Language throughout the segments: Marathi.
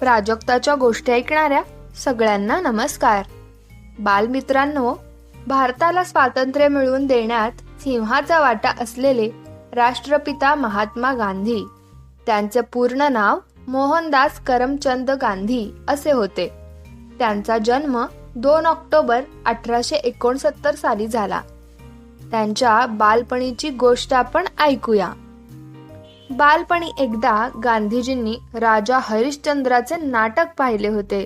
प्राजक्ताच्या गोष्टी ऐकणाऱ्या सगळ्यांना नमस्कार. बालमित्रांनो भारताला स्वातंत्र्य मिळवून देण्यात सिंहाचा वाटा असलेले राष्ट्रपिता महात्मा गांधी. त्यांचे पूर्ण नाव मोहनदास करमचंद गांधी असे होते. त्यांचा जन्म दोन ऑक्टोबर अठराशे एकोणसत्तर साली झाला. त्यांच्या बालपणीची गोष्ट आपण ऐकूया. बालपणी एकदा गांधीजींनी राजा हरिश्चंद्राचे नाटक पाहिले होते.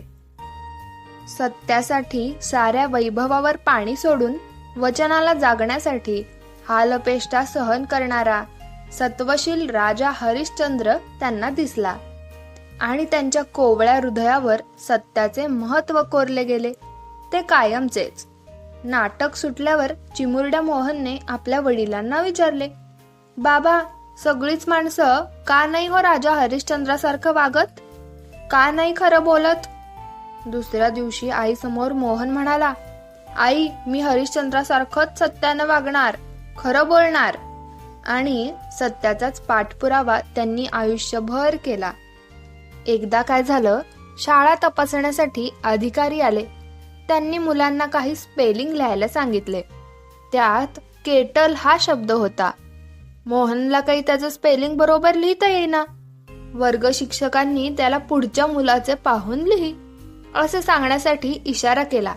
सत्यासाठी साऱ्या वैभवावर पाणी सोडून वचनाला जागण्यासाठी हालपेष्टा सहन करणारा सत्वशील राजा हरिश्चंद्र त्यांना दिसला आणि त्यांच्या कोवळ्या हृदयावर सत्याचे महत्त्व कोरले गेले. ते कायमचेच. नाटक सुटल्यावर चिमुरड्या मोहनने आपल्या वडिलांना विचारले बाबा सगळीच माणसं का नाही हो राजा हरिश्चंद्रासारखं वागत? का नाही खरं बोलत? दुसऱ्या दिवशी आई समोर मोहन म्हणाला आई मी हरिश्चंद्रासारखंच सत्यानं वागणार खरं बोलणार. आणि सत्याचाच पाठपुरावा त्यांनी आयुष्यभर केला. एकदा काय झालं शाळा तपासण्यासाठी अधिकारी आले. त्यांनी मुलांना काही स्पेलिंग लिहायला सांगितले. त्यात केटल हा शब्द होता. मोहनला काही त्याचं स्पेलिंग बरोबर लिहिता येईना. वर्ग शिक्षकांनी त्याला पुढच्या मुलाचे पाहून लिही असे सांगण्यासाठी इशारा केला.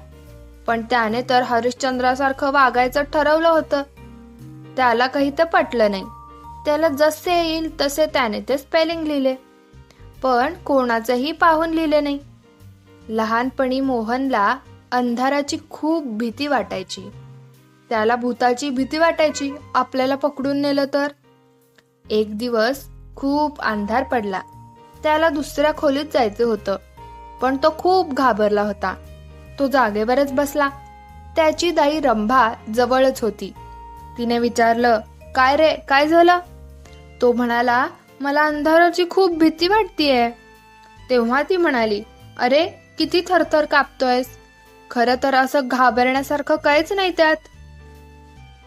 पण त्याने तर हरिश्चंद्रासारखं वागायचं ठरवलं होतं. त्याला काही तर पटलं नाही. त्याला जसे येईल तसे त्याने ते स्पेलिंग लिहिले. पण कोणाचंही पाहून लिहिले नाही. लहानपणी मोहनला अंधाराची खूप भीती वाटायची. त्याला भूताची भीती वाटायची आपल्याला पकडून नेलं तर. एक दिवस खूप अंधार पडला. त्याला दुसऱ्या खोलीत जायचं होतं पण तो खूप घाबरला होता. तो जागेवरच बसला. त्याची दाई रंभा जवळच होती. तिने विचारलं काय रे काय झालं? तो म्हणाला मला अंधाराची खूप भीती वाटतीये. तेव्हा ती म्हणाली अरे किती थरथर कापतोयस. खरं तर असं घाबरण्यासारखं काहीच नाही त्यात.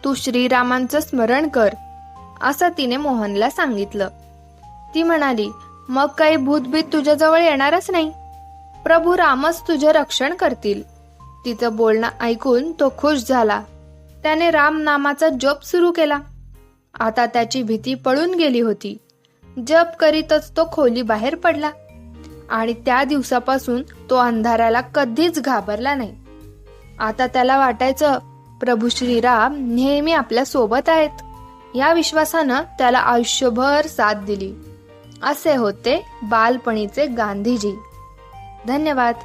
तू श्रीरामांचं स्मरण कर असं तिने मोहनला सांगितलं. ती म्हणाली मग काही भूतभीत तुझ्याजवळ येणारच नाही. प्रभू रामच तुझे रक्षण करतील. तिचं बोलणं ऐकून तो खुश झाला. त्याने राम नामाचा जप सुरू केला. आता त्याची भीती पळून गेली होती. जप करीतच तो खोली बाहेर पडला. आणि त्या दिवसापासून तो अंधाराला कधीच घाबरला नाही. आता त्याला वाटायचं प्रभू श्रीराम नेहमी आपल्यासोबत आहेत. या विश्वासानं त्याला आयुष्यभर साथ दिली. असे होते बालपणीचे गांधीजी. धन्यवाद.